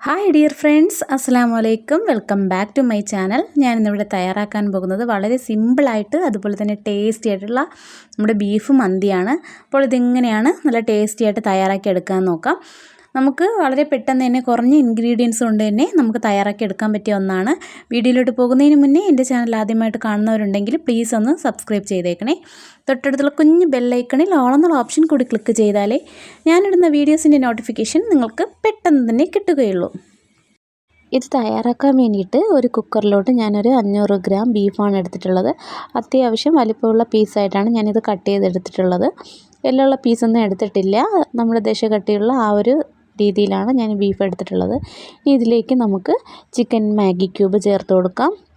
Hi dear friends അസ്സാം വലൈക്കും welcome back to my channel ഞാൻ ഞാനിന്നിവിടെ തയ്യാറാക്കാൻ പോകുന്നത് വളരെ സിമ്പിളായിട്ട് അതുപോലെ തന്നെ ടേസ്റ്റി ആയിട്ടുള്ള നമ്മുടെ ബീഫ് മന്തിയാണ്. അപ്പോൾ ഇതിങ്ങനെയാണ് നല്ല ടേസ്റ്റി ആയിട്ട് തയ്യാറാക്കി എടുക്കാൻ നോക്കാം. നമുക്ക് വളരെ പെട്ടെന്ന് തന്നെ കുറഞ്ഞ ഇൻഗ്രീഡിയൻസ് കൊണ്ട് തന്നെ നമുക്ക് തയ്യാറാക്കി എടുക്കാൻ പറ്റിയ ഒന്നാണ്. വീഡിയോയിലോട്ട് പോകുന്നതിന് മുന്നേ എന്റെ ചാനൽ ആദ്യമായിട്ട് കാണുന്നവരുണ്ടെങ്കിൽ പ്ലീസ് ഒന്ന് സബ്സ്ക്രൈബ് ചെയ്തേക്കണേ. തൊട്ടടുത്തുള്ള കുഞ്ഞ് ബെല്ലൈക്കണിൽ ഓളെന്നുള്ള ഓപ്ഷൻ കൂടി ക്ലിക്ക് ചെയ്താലേ ഞാനിടുന്ന വീഡിയോസിന്റെ നോട്ടിഫിക്കേഷൻ നിങ്ങൾക്ക് പെട്ടെന്ന് തന്നെ കിട്ടുകയുള്ളൂ. ഇത് തയ്യാറാക്കാൻ വേണ്ടിയിട്ട് ഒരു കുക്കറിലോട്ട് ഞാനൊരു അഞ്ഞൂറ് ഗ്രാം ബീഫാണ് എടുത്തിട്ടുള്ളത്. അത്യാവശ്യം വലിപ്പമുള്ള പീസായിട്ടാണ് ഞാനിത് കട്ട് ചെയ്തെടുത്തിട്ടുള്ളത്. എല്ലുള്ള പീസൊന്നും എടുത്തിട്ടില്ല. നമ്മുടെ ദശകട്ടിയുള്ള ആ ഒരു രീതിയിലാണ് ഞാൻ ബീഫ് എടുത്തിട്ടുള്ളത്. ഇനി ഇതിലേക്ക് നമുക്ക് ചിക്കൻ മാഗി ക്യൂബ് ചേർത്ത് കൊടുക്കാം.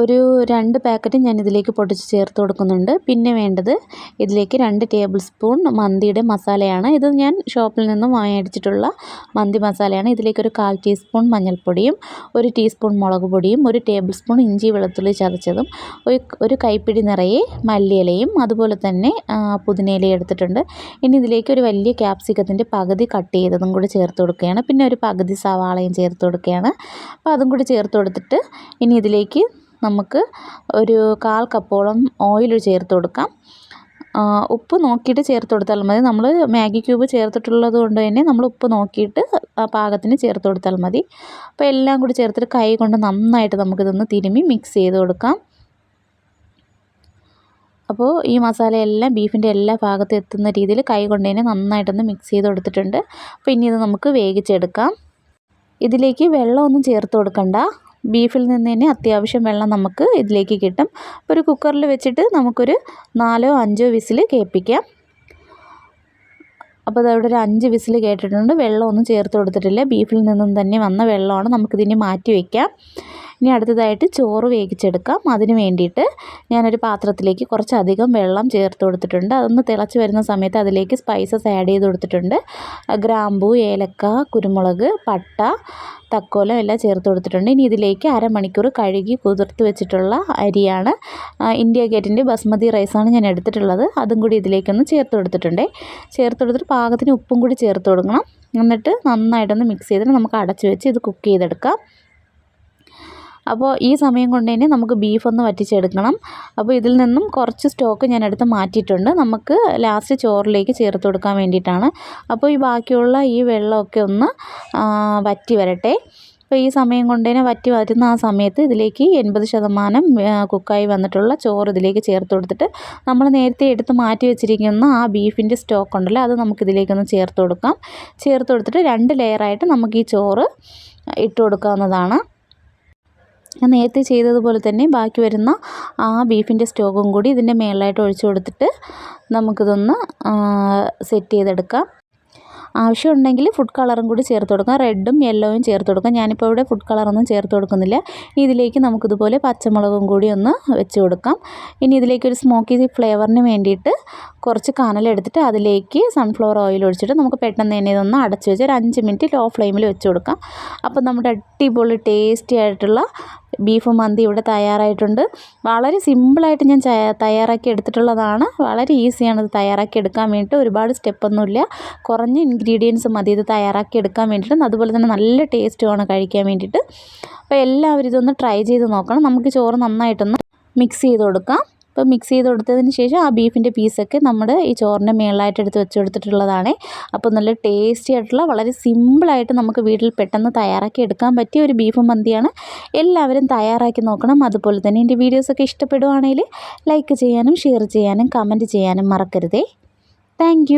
ഒരു രണ്ട് പാക്കറ്റ് ഞാൻ ഇതിലേക്ക് പൊട്ടിച്ച് ചേർത്ത് കൊടുക്കുന്നുണ്ട്. പിന്നെ വേണ്ടത് ഇതിലേക്ക് രണ്ട് ടേബിൾ സ്പൂൺ മന്തിയുടെ മസാലയാണ്. ഇത് ഞാൻ ഷോപ്പിൽ നിന്നും മേടിച്ചിട്ടുള്ള മന്തി മസാലയാണ്. ഇതിലേക്ക് ഒരു കാൽ ടീസ്പൂൺ മഞ്ഞൾപ്പൊടിയും ഒരു ടീസ്പൂൺ മുളക് പൊടിയും ഒരു ടേബിൾ സ്പൂൺ ഇഞ്ചി വെളുത്തുള്ളി ചതച്ചതും ഒരു ഒരു കൈപ്പിടി നിറയെ മല്ലിയിലയും അതുപോലെ തന്നെ പുതിനയിലയും എടുത്തിട്ടുണ്ട്. ഇനി ഇതിലേക്ക് ഒരു വലിയ ക്യാപ്സിക്കത്തിന്റെ പകുതി കട്ട് ചെയ്തതും കൂടി ചേർത്ത് കൊടുക്കുകയാണ്. പിന്നെ ഒരു പകുതി സവാളയും ചേർത്ത് കൊടുക്കുകയാണ്. അപ്പോൾ അതും കൂടി ചേർത്ത് കൊടുത്തിട്ട് ഇനി ഇതിലേക്ക് നമുക്ക് ഒരു കാൽ കപ്പോളം ഓയിൽ ചേർത്ത് കൊടുക്കാം. ഉപ്പ് നോക്കിയിട്ട് ചേർത്ത് കൊടുത്താൽ മതി. നമ്മൾ മാഗി ക്യൂബ് ചേർത്തിട്ടുള്ളത് കൊണ്ട് തന്നെ നമ്മൾ ഉപ്പ് നോക്കിയിട്ട് പാകത്തിന് ചേർത്ത് കൊടുത്താൽ മതി. അപ്പോൾ എല്ലാം കൂടി ചേർത്തിട്ട് കൈ കൊണ്ട് നന്നായിട്ട് നമുക്കിതൊന്ന് തിരുമ്മി മിക്സ് ചെയ്ത് കൊടുക്കാം. അപ്പോൾ ഈ മസാലയെല്ലാം ബീഫിന്റെ എല്ലാ ഭാഗത്തും എത്തുന്ന രീതിയിൽ കൈ കൊണ്ട് തന്നെ നന്നായിട്ടൊന്ന് മിക്സ് ചെയ്ത് കൊടുത്തിട്ടുണ്ട്. അപ്പോൾ ഇനി ഇത് നമുക്ക് വേവിച്ചെടുക്കാം. ഇതിലേക്ക് വെള്ളമൊന്നും ചേർത്ത് കൊടുക്കണ്ട. ബീഫിൽ നിന്ന് തന്നെ അത്യാവശ്യം വെള്ളം നമുക്ക് ഇതിലേക്ക് കിട്ടും. അപ്പോൾ ഒരു കുക്കറിൽ വെച്ചിട്ട് നമുക്കൊരു നാലോ അഞ്ചോ വിസിൽ കേൾപ്പിക്കാം. അപ്പോൾ അതവിടെ ഒരു അഞ്ച് വിസിൽ കേട്ടിട്ടുണ്ട്. വെള്ളമൊന്നും ചേർത്ത് കൊടുത്തിട്ടില്ല. ബീഫിൽ നിന്നും തന്നെ വന്ന വെള്ളമാണ് നമുക്കിതിനെ മാറ്റി വയ്ക്കാം ഇനി അടുത്തതായിട്ട് ചോറ് വേവിച്ചെടുക്കാം. അതിന് വേണ്ടിയിട്ട് ഞാനൊരു പാത്രത്തിലേക്ക് കുറച്ചധികം വെള്ളം ചേർത്ത് കൊടുത്തിട്ടുണ്ട്. അതൊന്ന് തിളച്ച് വരുന്ന സമയത്ത് അതിലേക്ക് സ്പൈസസ് ആഡ് ചെയ്ത് കൊടുത്തിട്ടുണ്ട്. ഗ്രാമ്പൂ ഏലക്ക കുരുമുളക് പട്ട തക്കോലം എല്ലാം ചേർത്ത് കൊടുത്തിട്ടുണ്ട്. ഇനി ഇതിലേക്ക് അരമണിക്കൂർ കഴുകി കുതിർത്ത് വെച്ചിട്ടുള്ള അരിയാണ് ഇന്ത്യ ഗേറ്റിന്റെ ബസ്മതി റൈസാണ് ഞാൻ എടുത്തിട്ടുള്ളത്. അതും കൂടി ഇതിലേക്കൊന്ന് ചേർത്ത് കൊടുത്തിട്ടുണ്ട്. ചേർത്ത് കൊടുത്തിട്ട് പാകത്തിന് ഉപ്പും കൂടി ചേർത്ത് കൊടുക്കണം. എന്നിട്ട് നന്നായിട്ടൊന്ന് മിക്സ് ചെയ്തിട്ട് നമുക്ക് അടച്ച് വെച്ച് ഇത് കുക്ക് ചെയ്തെടുക്കാം. അപ്പോൾ ഈ സമയം കൊണ്ട് തന്നെ നമുക്ക് ബീഫൊന്ന് വറ്റിച്ചെടുക്കണം. അപ്പോൾ ഇതിൽ നിന്നും കുറച്ച് സ്റ്റോക്ക് ഞാൻ എടുത്ത് മാറ്റിയിട്ടുണ്ട്. നമുക്ക് ലാസ്റ്റ് ചോറിലേക്ക് ചേർത്ത് കൊടുക്കാൻ വേണ്ടിയിട്ടാണ്. അപ്പോൾ ഈ ബാക്കിയുള്ള ഈ വെള്ളമൊക്കെ ഒന്ന് വറ്റി വരട്ടെ. അപ്പോൾ ഈ സമയം കൊണ്ട് തന്നെ വറ്റി വരുന്ന ആ സമയത്ത് ഇതിലേക്ക് എൺപത് ശതമാനം കുക്കായി വന്നിട്ടുള്ള ചോറ് ഇതിലേക്ക് ചേർത്ത് കൊടുത്തിട്ട് നമ്മൾ നേരത്തെ എടുത്ത് മാറ്റി വെച്ചിരിക്കുന്ന ആ ബീഫിന്റെ സ്റ്റോക്ക് ഉണ്ടല്ലോ അത് നമുക്കിതിലേക്കൊന്ന് ചേർത്ത് കൊടുക്കാം. ചേർത്ത് കൊടുത്തിട്ട് രണ്ട് ലെയറായിട്ട് നമുക്ക് ഈ ചോറ് ഇട്ട് കൊടുക്കാവുന്നതാണ്. ഞാൻ നേരത്തെ ചെയ്തതുപോലെ തന്നെ ബാക്കി വരുന്ന ആ ബീഫിന്റെ സ്റ്റോക്കും കൂടി ഇതിന്റെ മേളിലായിട്ട് ഒഴിച്ചു കൊടുത്തിട്ട് നമുക്കിതൊന്ന് സെറ്റ് ചെയ്തെടുക്കാം. ആവശ്യമുണ്ടെങ്കിൽ ഫുഡ് കളറും കൂടി ചേർത്ത് കൊടുക്കാം. റെഡും യെല്ലോയും ചേർത്ത് കൊടുക്കാം. ഞാനിപ്പോൾ ഇവിടെ ഫുഡ് കളറൊന്നും ചേർത്ത് കൊടുക്കുന്നില്ല. ഇതിലേക്ക് നമുക്കിതുപോലെ പച്ചമുളകും കൂടി ഒന്ന് വെച്ച് കൊടുക്കാം. ഇനി ഇതിലേക്ക് ഒരു സ്മോക്കി ഫ്ലേവറിന് വേണ്ടിയിട്ട് കുറച്ച് കനലെടുത്തിട്ട് അതിലേക്ക് സൺഫ്ലവർ ഓയിൽ ഒഴിച്ചിട്ട് നമുക്ക് പെട്ടെന്ന് തന്നെ ഇതൊന്ന് അടച്ച് വെച്ച് ഒരു അഞ്ച് മിനിറ്റ് ലോ ഫ്ലെയിമിൽ വെച്ച് കൊടുക്കാം. അപ്പോൾ നമ്മുടെ അടിപൊളി ടേസ്റ്റി ആയിട്ടുള്ള ബീഫ് മന്തി ഇവിടെ തയ്യാറായിട്ടുണ്ട്. വളരെ സിമ്പിളായിട്ട് ഞാൻ തയ്യാറാക്കി എടുത്തിട്ടുള്ളതാണ്. വളരെ ഈസിയാണ് ഇത് തയ്യാറാക്കി എടുക്കാൻ വേണ്ടിയിട്ട്. ഒരുപാട് സ്റ്റെപ്പൊന്നുമില്ല. കുറഞ്ഞ ഇൻഗ്രീഡിയൻസ് മതി ഇത് തയ്യാറാക്കി എടുക്കാൻ വേണ്ടിയിട്ട്. അതുപോലെ തന്നെ നല്ല ടേസ്റ്റുമാണ് കഴിക്കാൻ വേണ്ടിയിട്ട്. അപ്പോൾ എല്ലാവരും ഇതൊന്ന് ട്രൈ ചെയ്ത് നോക്കണം. നമുക്ക് ചോറ് നന്നായിട്ടൊന്ന് മിക്സ് ചെയ്ത് കൊടുക്കാം. അപ്പോൾ മിക്സ് ചെയ്ത് കൊടുത്തതിന് ശേഷം ആ ബീഫിന്റെ പീസൊക്കെ നമ്മൾ ഈ ചോറിന്റെ മേളിലായിട്ട് എടുത്ത് വെച്ച് കൊടുത്തിട്ടുള്ളതാണ്. അപ്പോൾ നല്ല ടേസ്റ്റി ആയിട്ടുള്ള വളരെ സിമ്പിളായിട്ട് നമുക്ക് വീട്ടിൽ പെട്ടെന്ന് തയ്യാറാക്കി എടുക്കാൻ പറ്റിയ ഒരു ബീഫ് മന്തിയാണ്. എല്ലാവരും തയ്യാറാക്കി നോക്കണം. അതുപോലെ തന്നെ എന്റെ വീഡിയോസൊക്കെ ഇഷ്ടപ്പെടുവാണെങ്കിൽ ലൈക്ക് ചെയ്യാനും ഷെയർ ചെയ്യാനും കമന്റ് ചെയ്യാനും മറക്കരുതേ. താങ്ക്